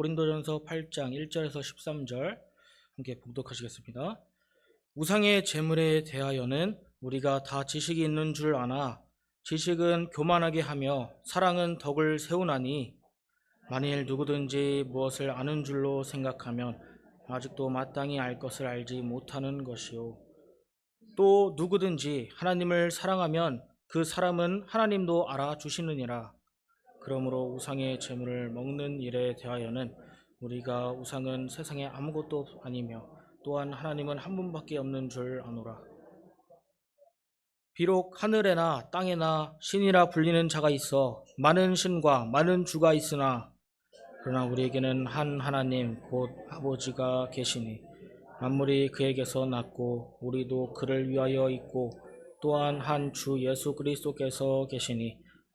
고린도전서 8장 1절에서 13절 함께 봉독하시겠습니다. 우상의 재물에 대하여는 우리가 다 지식이 있는 줄 아나 지식은 교만하게 하며 사랑은 덕을 세우나니 만일 누구든지 무엇을 아는 줄로 생각하면 아직도 마땅히 알 것을 알지 못하는 것이요 또 누구든지 하나님을 사랑하면 그 사람은 하나님도 알아주시느니라 그러므로 우상의 재물을 먹는 일에 대하여는 우리가 우상은 세상에 아무것도 아니며 또한 하나님은 한 분밖에 없는 줄 아노라. 비록 하늘에나 땅에나 신이라 불리는 자가 있어 많은 신과 많은 주가 있으나 그러나 우리에게는 한 하나님 곧 아버지가 계시니 만물이 그에게서 났고 우리도 그를 위하여 있고 또한 한 주 예수 그리스도께서 계시니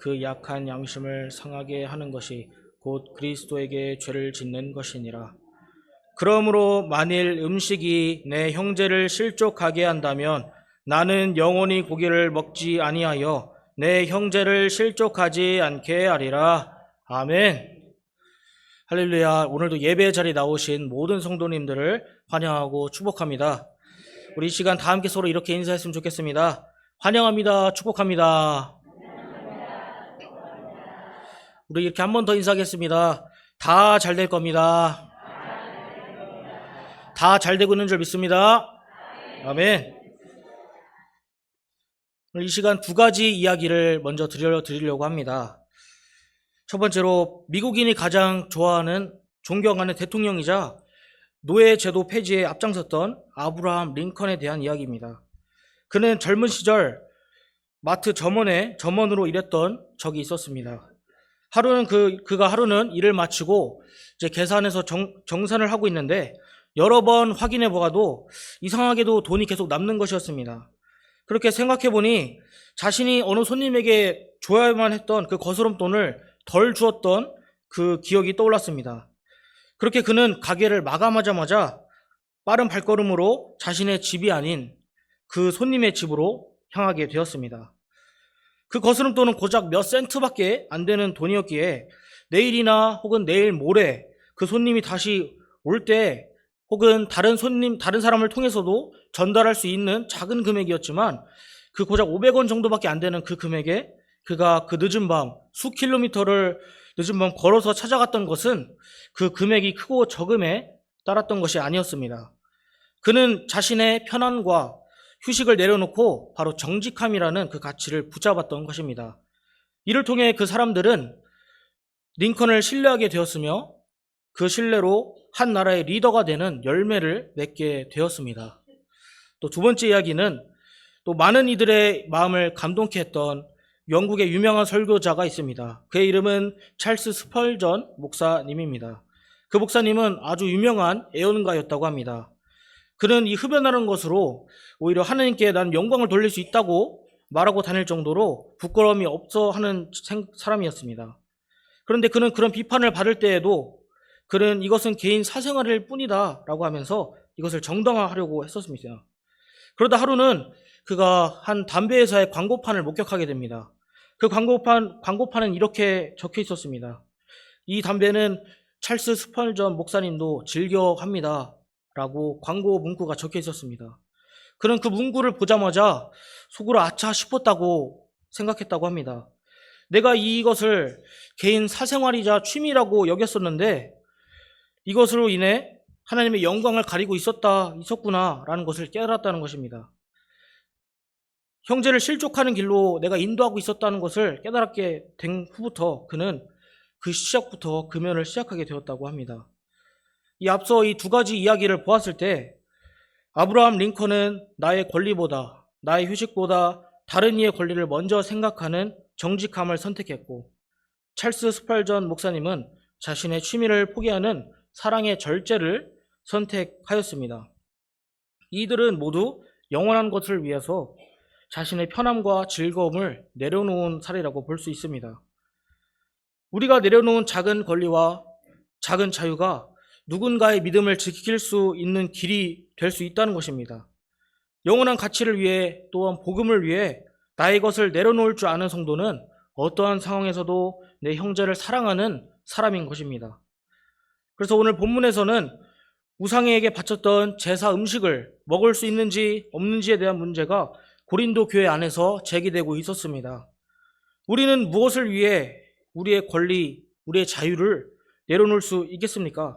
그 약한 양심을 상하게 하는 것이 곧 그리스도에게 죄를 짓는 것이니라. 그러므로 만일 음식이 내 형제를 실족하게 한다면 나는 영원히 고기를 먹지 아니하여 내 형제를 실족하지 않게 하리라. 아멘. 할렐루야. 오늘도 예배 자리 나오신 모든 성도님들을 환영하고 축복합니다. 우리 이 시간 다 함께 서로 이렇게 인사했으면 좋겠습니다. 환영합니다. 축복합니다. 우리 이렇게 한 번 더 인사하겠습니다. 다 잘 될 겁니다. 다 잘 되고 있는 줄 믿습니다. 아멘. 이 시간 두 가지 이야기를 먼저 드리려고 합니다. 첫 번째로 미국인이 가장 좋아하는 존경하는 대통령이자 노예 제도 폐지에 앞장섰던 아브라함 링컨에 대한 이야기입니다. 그는 젊은 시절 마트 점원에 점원으로 일했던 적이 있었습니다. 하루는 그 그가 하루는 일을 마치고 이제 계산해서 정, 정산을 하고 있는데 여러 번 확인해 보아도 이상하게도 돈이 계속 남는 것이었습니다. 그렇게 생각해 보니 자신이 어느 손님에게 줘야만 했던 그 거스름 돈을 덜 주었던 그 기억이 떠올랐습니다. 그렇게 그는 가게를 마감하자마자 빠른 발걸음으로 자신의 집이 아닌 그 손님의 집으로 향하게 되었습니다. 그 거스름 돈은 고작 몇 센트밖에 안 되는 돈이었기에 내일이나 혹은 내일 모레 그 손님이 다시 올 때 혹은 다른 손님, 다른 사람을 통해서도 전달할 수 있는 작은 금액이었지만 그 고작 500원 정도밖에 안 되는 그 금액에 그가 그 늦은 밤, 수 킬로미터를 늦은 밤 걸어서 찾아갔던 것은 그 금액이 크고 적음에 따랐던 것이 아니었습니다. 그는 자신의 편안과 휴식을 내려놓고 바로 정직함이라는 그 가치를 붙잡았던 것입니다. 이를 통해 그 사람들은 링컨을 신뢰하게 되었으며 그 신뢰로 한 나라의 리더가 되는 열매를 맺게 되었습니다. 또 두 번째 이야기는 또 많은 이들의 마음을 감동케 했던 영국의 유명한 설교자가 있습니다. 그의 이름은 찰스 스펄전 목사님입니다. 그 목사님은 아주 유명한 애언가였다고 합니다. 그는 이 흡연하는 것으로 오히려 하나님께 난 영광을 돌릴 수 있다고 말하고 다닐 정도로 부끄러움이 없어 하는 사람이었습니다. 그런데 그는 그런 비판을 받을 때에도 그는 이것은 개인 사생활일 뿐이다 라고 하면서 이것을 정당화하려고 했었습니다. 그러다 하루는 그가 한 담배 회사의 광고판을 목격하게 됩니다. 그 광고판, 광고판은 이렇게 적혀 있었습니다. 이 담배는 찰스 스펄전 목사님도 즐겨 합니다. 라고 광고 문구가 적혀 있었습니다. 그는 그 문구를 보자마자 속으로 아차 싶었다고 생각했다고 합니다. 내가 이것을 개인 사생활이자 취미라고 여겼었는데 이것으로 인해 하나님의 영광을 가리고 있었다, 있었구나 라는 것을 깨달았다는 것입니다. 형제를 실족하는 길로 내가 인도하고 있었다는 것을 깨달았게 된 후부터 그는 그 시작부터 금연을 시작하게 되었다고 합니다. 이 앞서 이 두 가지 이야기를 보았을 때 아브라함 링컨은 나의 권리보다 나의 휴식보다 다른 이의 권리를 먼저 생각하는 정직함을 선택했고 찰스 스팔전 목사님은 자신의 취미를 포기하는 사랑의 절제를 선택하였습니다. 이들은 모두 영원한 것을 위해서 자신의 편함과 즐거움을 내려놓은 사례라고 볼 수 있습니다. 우리가 내려놓은 작은 권리와 작은 자유가 누군가의 믿음을 지킬 수 있는 길이 될 수 있다는 것입니다. 영원한 가치를 위해 또한 복음을 위해 나의 것을 내려놓을 줄 아는 성도는 어떠한 상황에서도 내 형제를 사랑하는 사람인 것입니다. 그래서 오늘 본문에서는 우상에게 바쳤던 제사 음식을 먹을 수 있는지 없는지에 대한 문제가 고린도 교회 안에서 제기되고 있었습니다. 우리는 무엇을 위해 우리의 권리, 우리의 자유를 내려놓을 수 있겠습니까?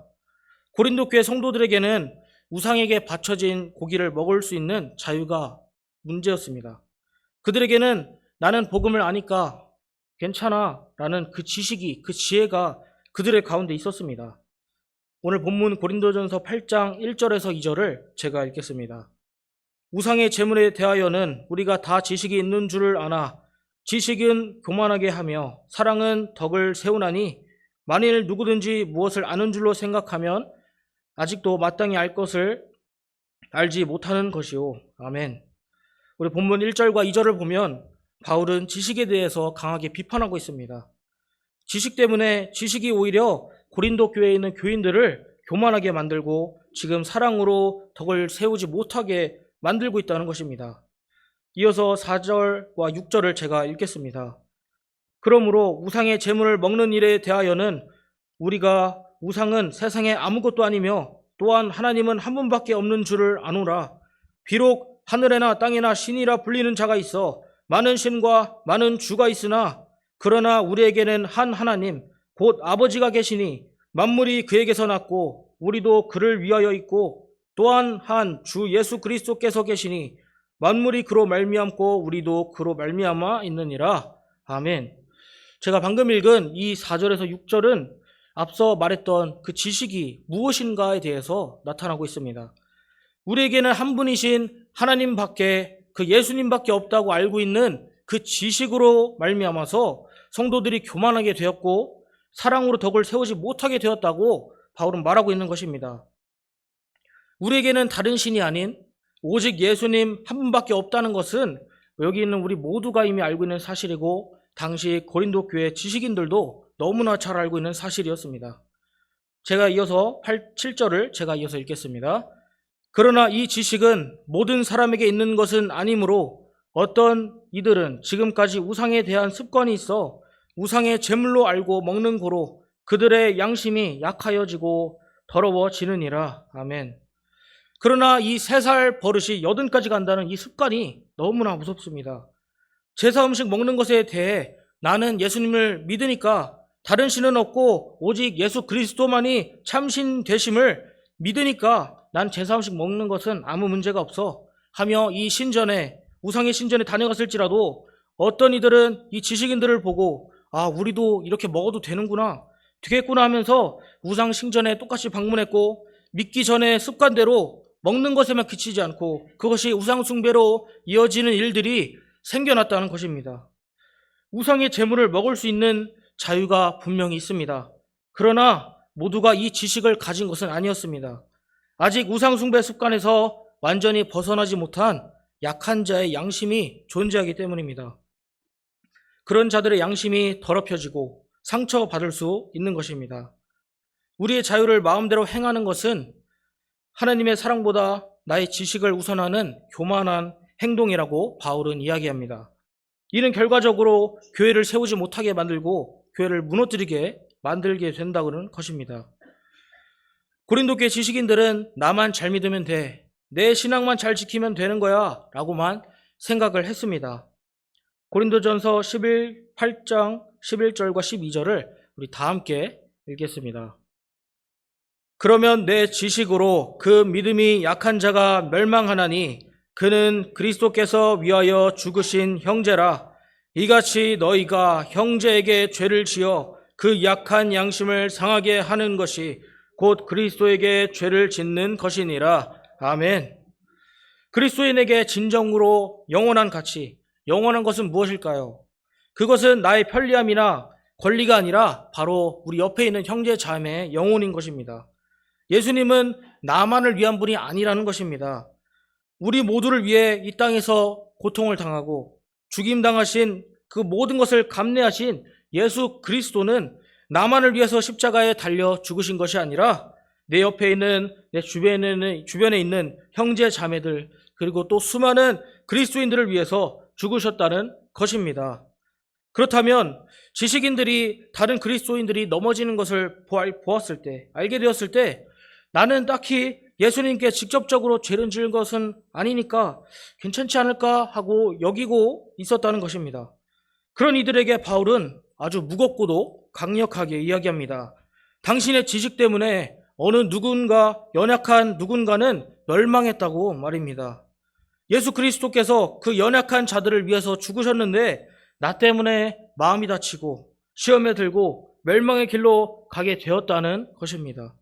고린도 교회 성도들에게는 우상에게 바쳐진 고기를 먹을 수 있는 자유가 문제였습니다. 그들에게는 나는 복음을 아니까 괜찮아 라는 그 지식이, 그 지혜가 그들의 가운데 있었습니다. 오늘 본문 고린도전서 8장 1절에서 2절을 제가 읽겠습니다. 우상의 재물에 대하여는 우리가 다 지식이 있는 줄을 아나 지식은 교만하게 하며 사랑은 덕을 세우나니 만일 누구든지 무엇을 아는 줄로 생각하면 아직도 마땅히 알 것을 알지 못하는 것이요. 아멘. 우리 본문 1절과 2절을 보면 바울은 지식에 대해서 강하게 비판하고 있습니다. 지식 때문에 지식이 오히려 고린도 교회에 있는 교인들을 교만하게 만들고 지금 사랑으로 덕을 세우지 못하게 만들고 있다는 것입니다. 이어서 4절과 6절을 제가 읽겠습니다. 그러므로 우상의 재물을 먹는 일에 대하여는 우리가 우상은 세상에 아무것도 아니며 또한 하나님은 한 분밖에 없는 줄을 아노라. 비록 하늘에나 땅에나 신이라 불리는 자가 있어 많은 신과 많은 주가 있으나 그러나 우리에게는 한 하나님 곧 아버지가 계시니 만물이 그에게서 났고 우리도 그를 위하여 있고 또한 한 주 예수 그리스도께서 계시니 만물이 그로 말미암고 우리도 그로 말미암아 있느니라. 아멘. 제가 방금 읽은 이 4절에서 6절은 앞서 말했던 그 지식이 무엇인가에 대해서 나타나고 있습니다. 우리에게는 한 분이신 하나님 밖에 그 예수님 밖에 없다고 알고 있는 그 지식으로 말미암아서 성도들이 교만하게 되었고 사랑으로 덕을 세우지 못하게 되었다고 바울은 말하고 있는 것입니다. 우리에게는 다른 신이 아닌 오직 예수님 한 분밖에 없다는 것은 여기 있는 우리 모두가 이미 알고 있는 사실이고 당시 고린도 교회 지식인들도 너무나 잘 알고 있는 사실이었습니다. 제가 이어서 8, 7절을 제가 이어서 읽겠습니다. 그러나 이 지식은 모든 사람에게 있는 것은 아니므로 어떤 이들은 지금까지 우상에 대한 습관이 있어 우상의 제물로 알고 먹는 고로 그들의 양심이 약하여지고 더러워지느니라. 아멘. 그러나 이 세 살 버릇이 여든까지 간다는 이 습관이 너무나 무섭습니다. 제사 음식 먹는 것에 대해 나는 예수님을 믿으니까 다른 신은 없고 오직 예수 그리스도만이 참신 되심을 믿으니까 난 제사 음식 먹는 것은 아무 문제가 없어 하며 이 신전에 우상의 신전에 다녀갔을지라도 어떤 이들은 이 지식인들을 보고 아 우리도 이렇게 먹어도 되는구나 되겠구나 하면서 우상 신전에 똑같이 방문했고 믿기 전에 습관대로 먹는 것에만 그치지 않고 그것이 우상 숭배로 이어지는 일들이 생겨났다는 것입니다. 우상의 재물을 먹을 수 있는 자유가 분명히 있습니다. 그러나 모두가 이 지식을 가진 것은 아니었습니다. 아직 우상숭배 습관에서 완전히 벗어나지 못한 약한 자의 양심이 존재하기 때문입니다. 그런 자들의 양심이 더럽혀지고 상처받을 수 있는 것입니다. 우리의 자유를 마음대로 행하는 것은 하나님의 사랑보다 나의 지식을 우선하는 교만한 행동이라고 바울은 이야기합니다. 이는 결과적으로 교회를 세우지 못하게 만들고 교회를 무너뜨리게 만들게 된다는 것입니다. 고린도교회 지식인들은 나만 잘 믿으면 돼. 내 신앙만 잘 지키면 되는 거야. 라고만 생각을 했습니다. 고린도전서 11 18장 11절과 12절을 우리 다 함께 읽겠습니다. 그러면 내 지식으로 그 믿음이 약한 자가 멸망하나니 그는 그리스도께서 위하여 죽으신 형제라 이같이 너희가 형제에게 죄를 지어 그 약한 양심을 상하게 하는 것이 곧 그리스도에게 죄를 짓는 것이니라 아멘. 그리스도인에게 진정으로 영원한 가치, 영원한 것은 무엇일까요? 그것은 나의 편리함이나 권리가 아니라 바로 우리 옆에 있는 형제 자매의 영혼인 것입니다. 예수님은 나만을 위한 분이 아니라는 것입니다. 우리 모두를 위해 이 땅에서 고통을 당하고 죽임당하신 그 모든 것을 감내하신 예수 그리스도는 나만을 위해서 십자가에 달려 죽으신 것이 아니라 내 옆에 있는 내 주변에, 주변에 있는 형제 자매들 그리고 또 수많은 그리스도인들을 위해서 죽으셨다는 것입니다. 그렇다면 지식인들이 다른 그리스도인들이 넘어지는 것을 보았을 때 알게 되었을 때 나는 딱히 예수님께 직접적으로 죄를 지은 것은 아니니까 괜찮지 않을까 하고 여기고 있었다는 것입니다. 그런 이들에게 바울은 아주 무겁고도 강력하게 이야기합니다. 당신의 지식 때문에 어느 누군가 연약한 누군가는 멸망했다고 말입니다. 예수 그리스도께서 그 연약한 자들을 위해서 죽으셨는데 나 때문에 마음이 다치고 시험에 들고 멸망의 길로 가게 되었다는 것입니다.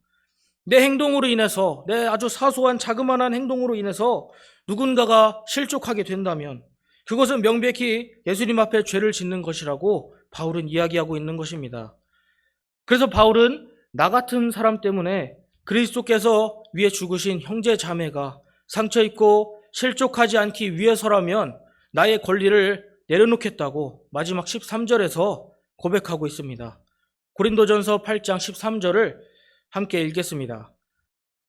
내 행동으로 인해서 내 아주 사소한 자그마한 행동으로 인해서 누군가가 실족하게 된다면 그것은 명백히 예수님 앞에 죄를 짓는 것이라고 바울은 이야기하고 있는 것입니다. 그래서 바울은 나 같은 사람 때문에 그리스도께서 위에 죽으신 형제 자매가 상처 입고 실족하지 않기 위해서라면 나의 권리를 내려놓겠다고 마지막 13절에서 고백하고 있습니다. 고린도전서 8장 13절을 함께 읽겠습니다.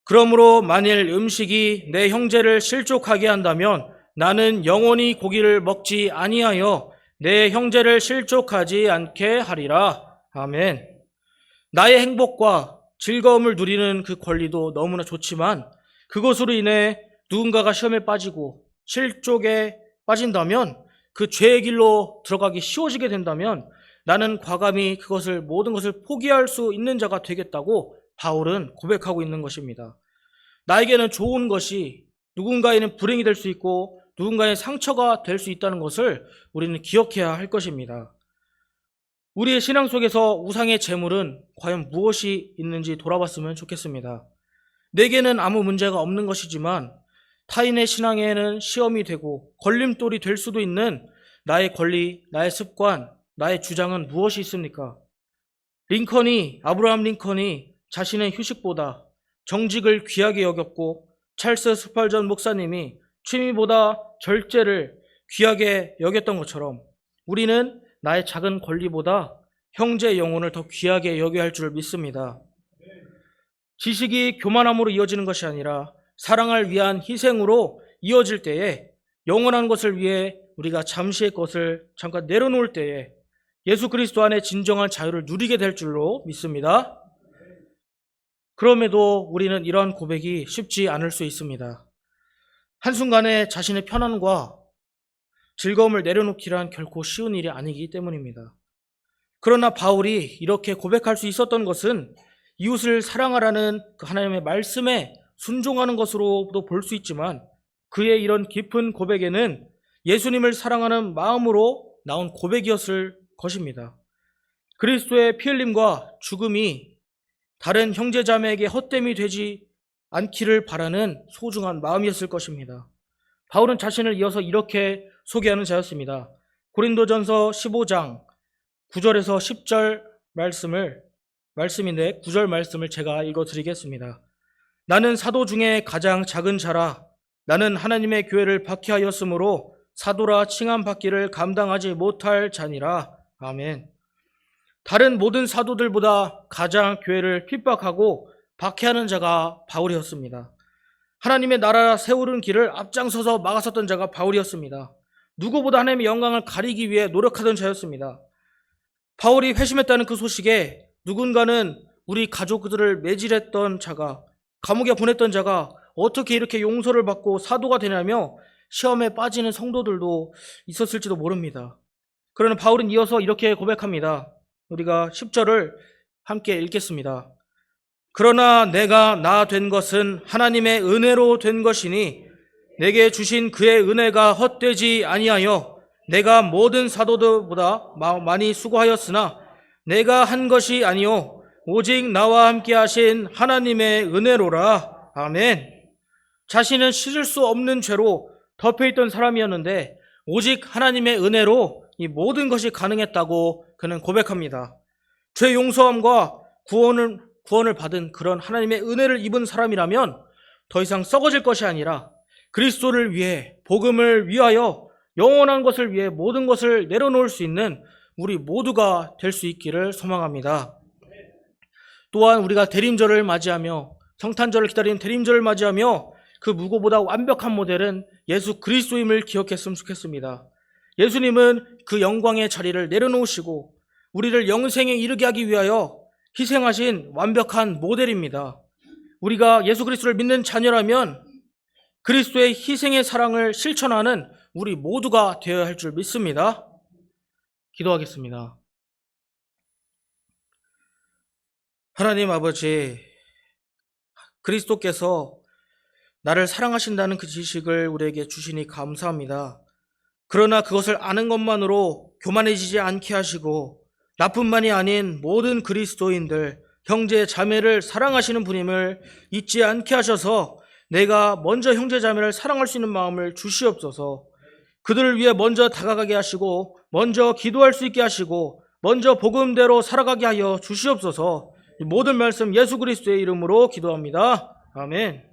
그러므로 만일 음식이 내 형제를 실족하게 한다면 나는 영원히 고기를 먹지 아니하여 내 형제를 실족하지 않게 하리라. 아멘. 나의 행복과 즐거움을 누리는 그 권리도 너무나 좋지만 그것으로 인해 누군가가 시험에 빠지고 실족에 빠진다면 그 죄의 길로 들어가기 쉬워지게 된다면 나는 과감히 그것을 모든 것을 포기할 수 있는 자가 되겠다고 바울은 고백하고 있는 것입니다. 나에게는 좋은 것이 누군가에는 불행이 될 수 있고 누군가의 상처가 될 수 있다는 것을 우리는 기억해야 할 것입니다. 우리의 신앙 속에서 우상의 재물은 과연 무엇이 있는지 돌아봤으면 좋겠습니다. 내게는 아무 문제가 없는 것이지만 타인의 신앙에는 시험이 되고 걸림돌이 될 수도 있는 나의 권리, 나의 습관, 나의 주장은 무엇이 있습니까? 링컨이, 아브라함 링컨이 자신의 휴식보다 정직을 귀하게 여겼고 찰스 스팔전 목사님이 취미보다 절제를 귀하게 여겼던 것처럼 우리는 나의 작은 권리보다 형제의 영혼을 더 귀하게 여겨야 할 줄 믿습니다. 지식이 교만함으로 이어지는 것이 아니라 사랑을 위한 희생으로 이어질 때에 영원한 것을 위해 우리가 잠시의 것을 잠깐 내려놓을 때에 예수 그리스도 안에 진정한 자유를 누리게 될 줄로 믿습니다. 그럼에도 우리는 이러한 고백이 쉽지 않을 수 있습니다. 한순간에 자신의 편안과 즐거움을 내려놓기란 결코 쉬운 일이 아니기 때문입니다. 그러나 바울이 이렇게 고백할 수 있었던 것은 이웃을 사랑하라는 그 하나님의 말씀에 순종하는 것으로도 볼 수 있지만 그의 이런 깊은 고백에는 예수님을 사랑하는 마음으로 나온 고백이었을 것입니다. 그리스도의 피 흘림과 죽음이 다른 형제자매에게 헛됨이 되지 않기를 바라는 소중한 마음이었을 것입니다. 바울은 자신을 이어서 이렇게 소개하는 자였습니다. 고린도전서 15장 9절에서 10절 말씀을 말씀인데 9절 말씀을 제가 읽어 드리겠습니다. 나는 사도 중에 가장 작은 자라 나는 하나님의 교회를 박해하였으므로 사도라 칭함 받기를 감당하지 못할 자니라. 아멘. 다른 모든 사도들보다 가장 교회를 핍박하고 박해하는 자가 바울이었습니다. 하나님의 나라 세우는 길을 앞장서서 막았었던 자가 바울이었습니다. 누구보다 하나님의 영광을 가리기 위해 노력하던 자였습니다. 바울이 회심했다는 그 소식에 누군가는 우리 가족들을 매질했던 자가 감옥에 보냈던 자가 어떻게 이렇게 용서를 받고 사도가 되냐며 시험에 빠지는 성도들도 있었을지도 모릅니다. 그러나 바울은 이어서 이렇게 고백합니다. 우리가 10절을 함께 읽겠습니다. 그러나 내가 나 된 것은 하나님의 은혜로 된 것이니 내게 주신 그의 은혜가 헛되지 아니하여 내가 모든 사도들보다 마- 많이 수고하였으나 내가 한 것이 아니요 오직 나와 함께 하신 하나님의 은혜로라. 아멘. 자신은 씻을 수 없는 죄로 덮여 있던 사람이었는데 오직 하나님의 은혜로 이 모든 것이 가능했다고 그는 고백합니다. 죄 용서함과 구원을 구원을 받은 그런 하나님의 은혜를 입은 사람이라면 더 이상 썩어질 것이 아니라 그리스도를 위해 복음을 위하여 영원한 것을 위해 모든 것을 내려놓을 수 있는 우리 모두가 될 수 있기를 소망합니다. 또한 우리가 대림절을 맞이하며 성탄절을 기다리는 대림절을 맞이하며 그 무고보다 완벽한 모델은 예수 그리스도임을 기억했으면 좋겠습니다. 예수님은 그 영광의 자리를 내려놓으시고 우리를 영생에 이르게 하기 위하여 희생하신 완벽한 모델입니다. 우리가 예수 그리스도를 믿는 자녀라면 그리스도의 희생의 사랑을 실천하는 우리 모두가 되어야 할 줄 믿습니다. 기도하겠습니다. 하나님 아버지, 그리스도께서 나를 사랑하신다는 그 지식을 우리에게 주시니 감사합니다. 그러나 그것을 아는 것만으로 교만해지지 않게 하시고 나뿐만이 아닌 모든 그리스도인들, 형제, 자매를 사랑하시는 분임을 잊지 않게 하셔서 내가 먼저 형제, 자매를 사랑할 수 있는 마음을 주시옵소서 그들을 위해 먼저 다가가게 하시고 먼저 기도할 수 있게 하시고 먼저 복음대로 살아가게 하여 주시옵소서 이 모든 말씀 예수 그리스도의 이름으로 기도합니다. 아멘.